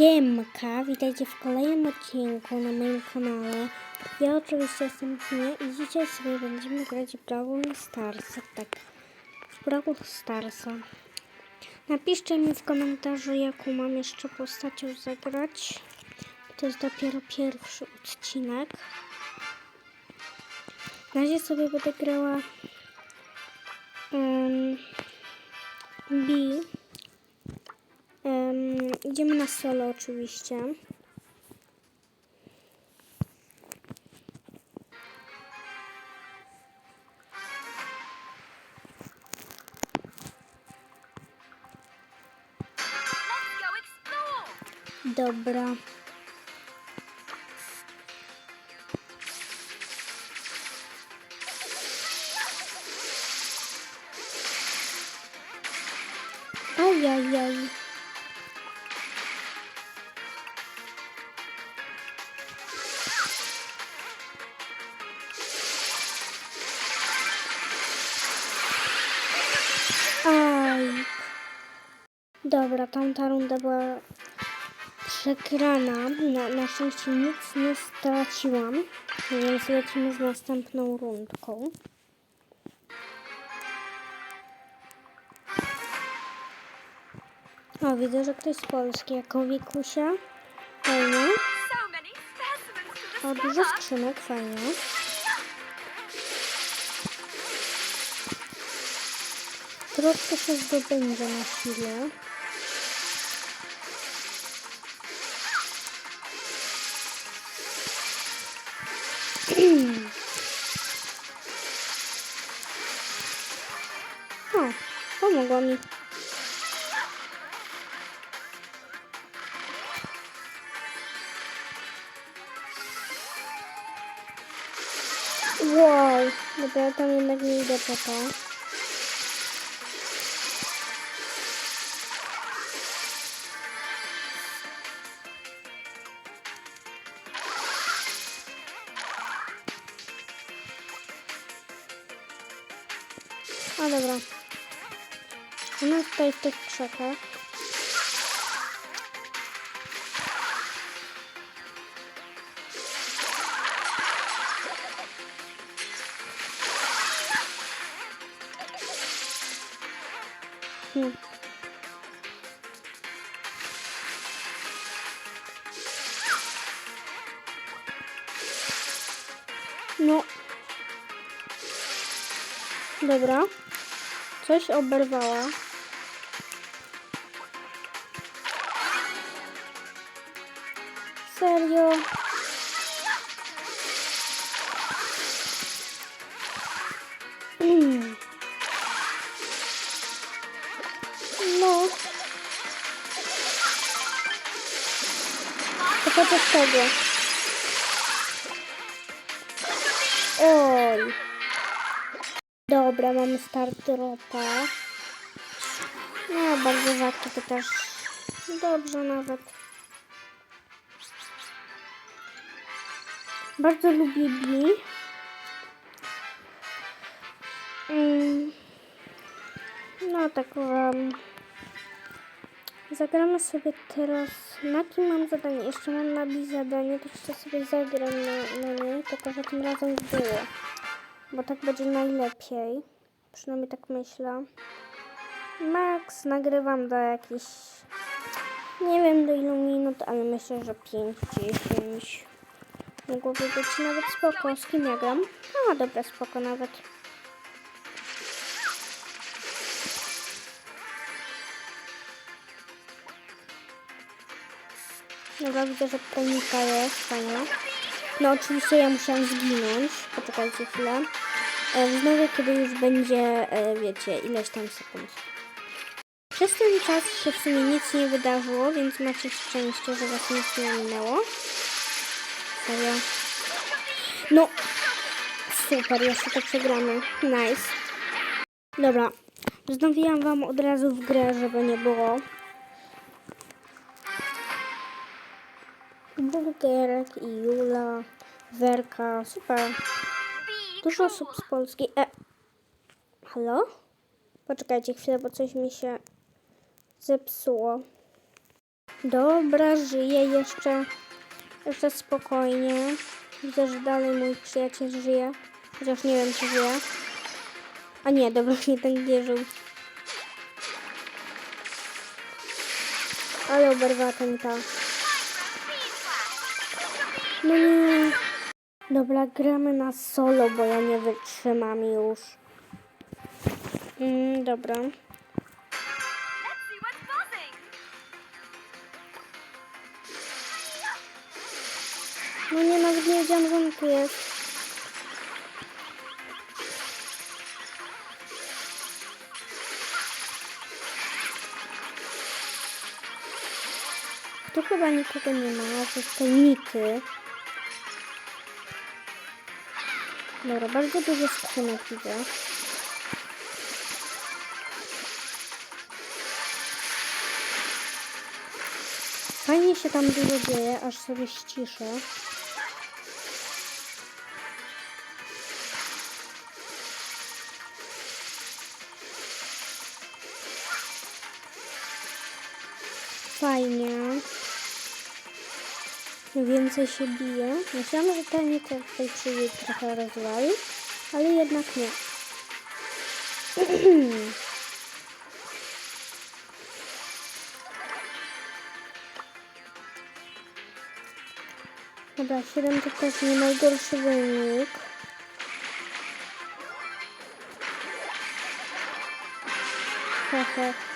Siemka, witajcie w kolejnym odcinku na moim kanale. Ja oczywiście jestem Tina i dzisiaj sobie będziemy grać w Brawl Starsa, tak, w Brawl Starsa. Napiszcie mi w komentarzu, jaką mam jeszcze postacią zagrać. To jest dopiero pierwszy odcinek. Na razie sobie będę grała um. Em, idziemy na solo oczywiście. Dobra. Ajajaj. Aj. Dobra, tamta runda była przegrana. Na, na szczęście nic nie straciłam, więc lecimy z następną rundką. O, widzę, że ktoś z Polski, jako Wikusia. Fajnie. O, dużo skrzynek, fajnie. Troszkę się zdobędzie na chwilę. Pomogła mi. Wow, dobra, ja tam jednak nie idę po to. A dobra. Ona tutaj w tych krzakach. Hmm. No. Dobra. Coś oberwała. Serio? Mm. No. To chociaż tego. Oj. Dobra, mamy start dropa. No, bardzo rzadko to też dobrze nawet. Bardzo lubię Bi. Mm. No, tak um, Zagramy sobie teraz. Na kim mam zadanie? Jeszcze mam na Bi zadanie, to jeszcze sobie zagram na, na niej, tylko że tym razem w było. Bo tak będzie najlepiej. Przynajmniej tak myślę. Max nagrywam do jakichś. Nie wiem do ilu minut, ale myślę, że 5-10. Mogłoby być nawet spoko. Z kim ja gram? A, dobra, spoko nawet. Dobra, widzę, że panika jest, fajnie. No oczywiście ja musiałam zginąć. Poczekajcie chwilę. E, Znowu, kiedy już będzie, e, wiecie, ileś tam sekund. Przez ten czas się w sumie nic nie wydarzyło, więc macie szczęście, że was nic nie minęło. No, super, jeszcze to przegramy. Nice. Dobra, wznowiłam wam od razu w grę, żeby nie było. Burgerek i Jula, Werka, super. Dużo osób z Polski. E. Halo? Poczekajcie chwilę, bo coś mi się zepsuło. Dobra, żyje jeszcze. Jeszcze spokojnie. Widzę, że dalej mój przyjaciel żyje. Chociaż nie wiem, czy żyje. A nie, dobra, nie ten gdzie żył. Ale oberwała ten ta. No nie. Dobra, gramy na solo, bo ja nie wytrzymam już. Mm, dobra. No nie, nawet nie wiedziałam, że on tu jest. Tu chyba nikogo nie ma, to są nity. Dobra, bardzo dużo skrzynek widzę. Fajnie się tam dużo dzieje, aż sobie ściszę. Więcej się bije. Myślałam, że ten nie tutaj przyjdzie trochę rozwali, ale jednak nie. Dobra, 7 to też nie najgorszy wynik. Hehe.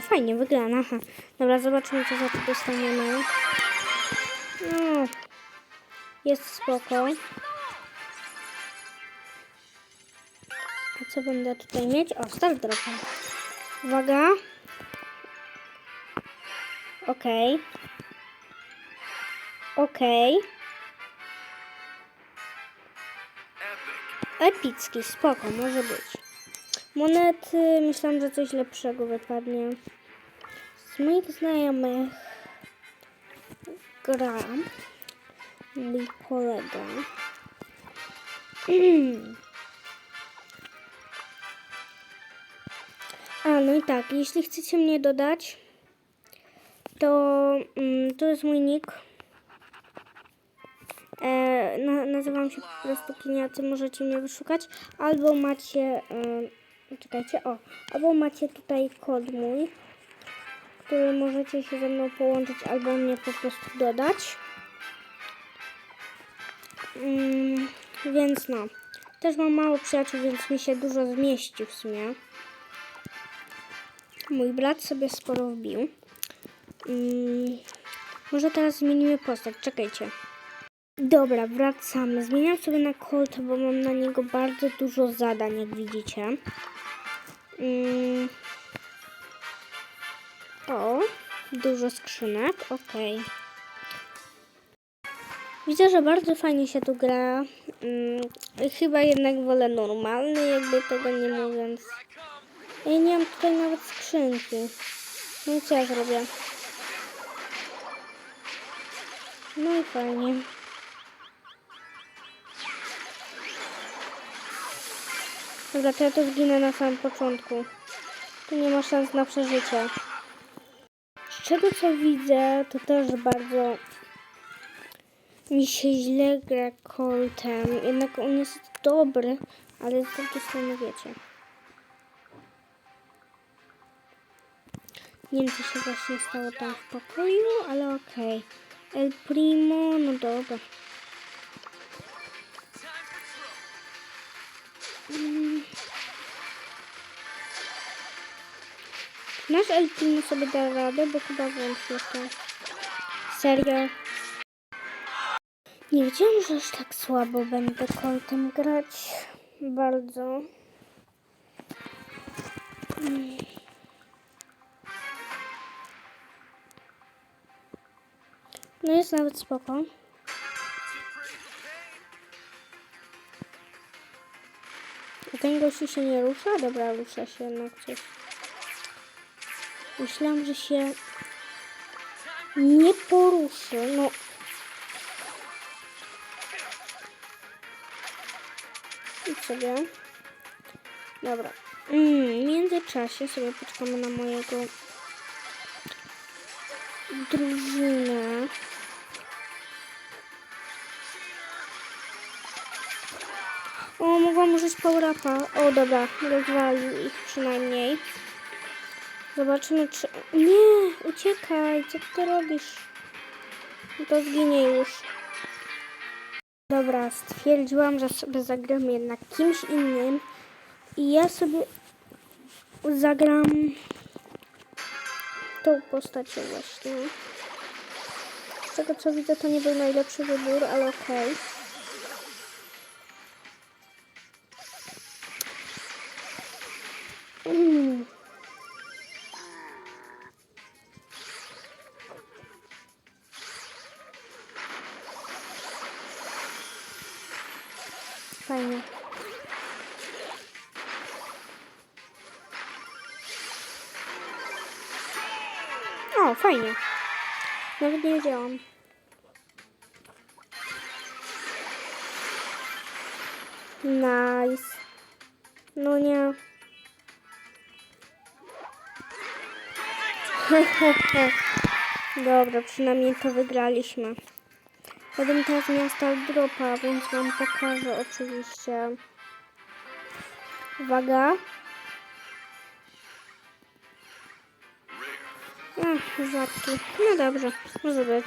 Fajnie wygląda. Aha. Dobra, zobaczymy co za to dostaniemy. No, jest spoko. A co będę tutaj mieć? O, start dropa. Uwaga. Okej. Okej. Epicki, spoko, może być. Monety, myślałam, że coś lepszego wypadnie. Z moich znajomych gra mój kolega. A, no i tak, jeśli chcecie mnie dodać, to mm, to jest mój nick. E, na, nazywam się po prostu Kiniacy, możecie mnie wyszukać. Albo macie, czekajcie, o, albo macie tutaj kod mój, który możecie się ze mną połączyć, albo mnie po prostu dodać. Mm, więc no, też mam mało przyjaciół, więc mi się dużo zmieści w sumie. Mój brat sobie sporo wbił. Mm, może teraz zmienimy postać, czekajcie. Dobra, wracamy. Zmieniam sobie na Colta, bo mam na niego bardzo dużo zadań, jak widzicie. Mm. O, dużo skrzynek, okej. Widzę, że bardzo fajnie się tu gra. Mm, chyba jednak wolę normalny, jakby tego nie mówiąc. Ja nie mam tutaj nawet skrzynki. No i co ja zrobię? No i fajnie. To ja to zginę na samym początku. Tu nie ma szans na przeżycie. Z czego co widzę, to też bardzo mi się źle gra Coltem. Jednak on jest dobry, ale z drugiej strony wiecie. Nie wiem, co się właśnie stało tam w pokoju, ale okej. El Primo, no dobra. Nasz El Primo sobie da radę, bo chyba włączył to. Serio? Nie wiedziałam, że aż tak słabo będę koltem grać. Bardzo. Mm. No jest nawet spoko. A ten gościu się nie rusza? Dobra, rusza się jednak coś. Myślałam, że się nie poruszy. No. I sobie. Dobra. Mm, w międzyczasie sobie poczekamy na mojego drużynę. O, mogłam użyć power-upa. O, dobra, rozwalił ich przynajmniej. Zobaczymy, czy... Nie, uciekaj, co ty robisz? No To zginie już. Dobra, stwierdziłam, że sobie zagram jednak kimś innym. I ja sobie zagram tą postacią właśnie. Z tego co widzę, to nie był najlepszy wybór, ale okej. Fajnie. O, fajnie. Nawet nie wiedziałam. Nice. No nie. Dobra, przynajmniej to wygraliśmy. Będę teraz miała start dropa, więc wam pokażę oczywiście. Uwaga. Ach, rzadki. No dobrze, może być.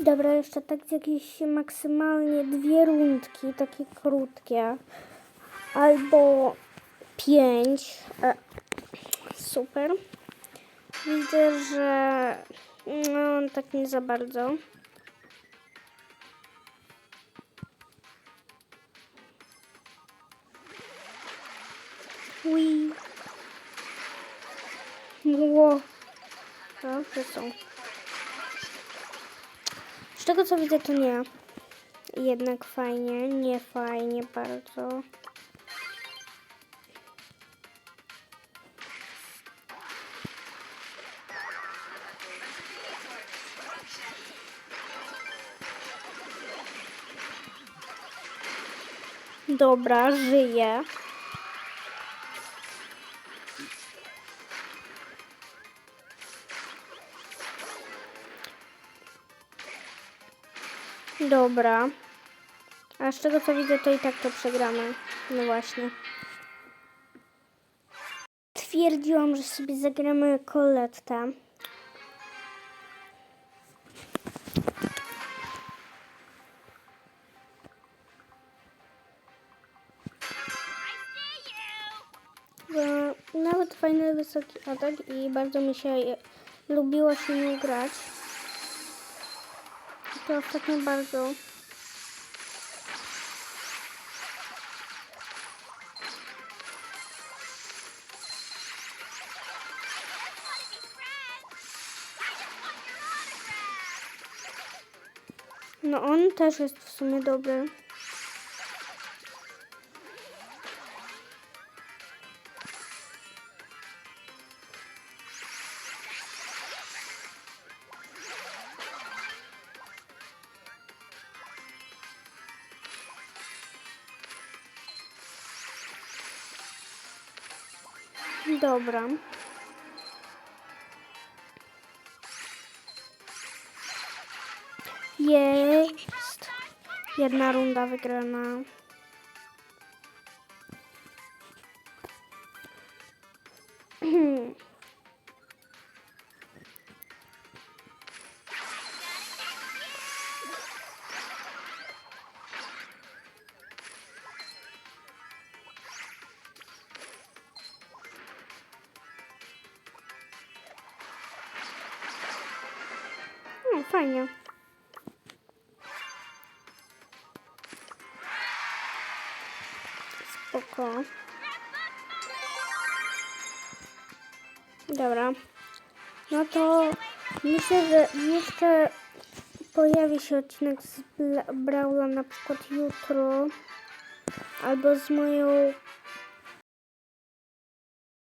Dobra, jeszcze tak jakieś maksymalnie dwie rundki, takie krótkie. Albo pięć. E, super. Widzę, że no tak nie za bardzo. Ui. Ło. Dobrze są. Z tego co widzę to nie. Jednak fajnie, nie fajnie bardzo. Dobra, żyję. Dobra. A z tego co widzę, to i tak to przegramy. No właśnie. Twierdziłam, że sobie zagramy kolettę. Nawet fajny wysoki atak i bardzo mi się lubiło się grać. To ostatnio bardzo. No on też jest w sumie dobry. Dobra. Jest. Jedna runda wygrana. Fajnie. Spoko. Dobra. No to myślę, że jeszcze pojawi się odcinek z Brawla na przykład jutro. Albo z moją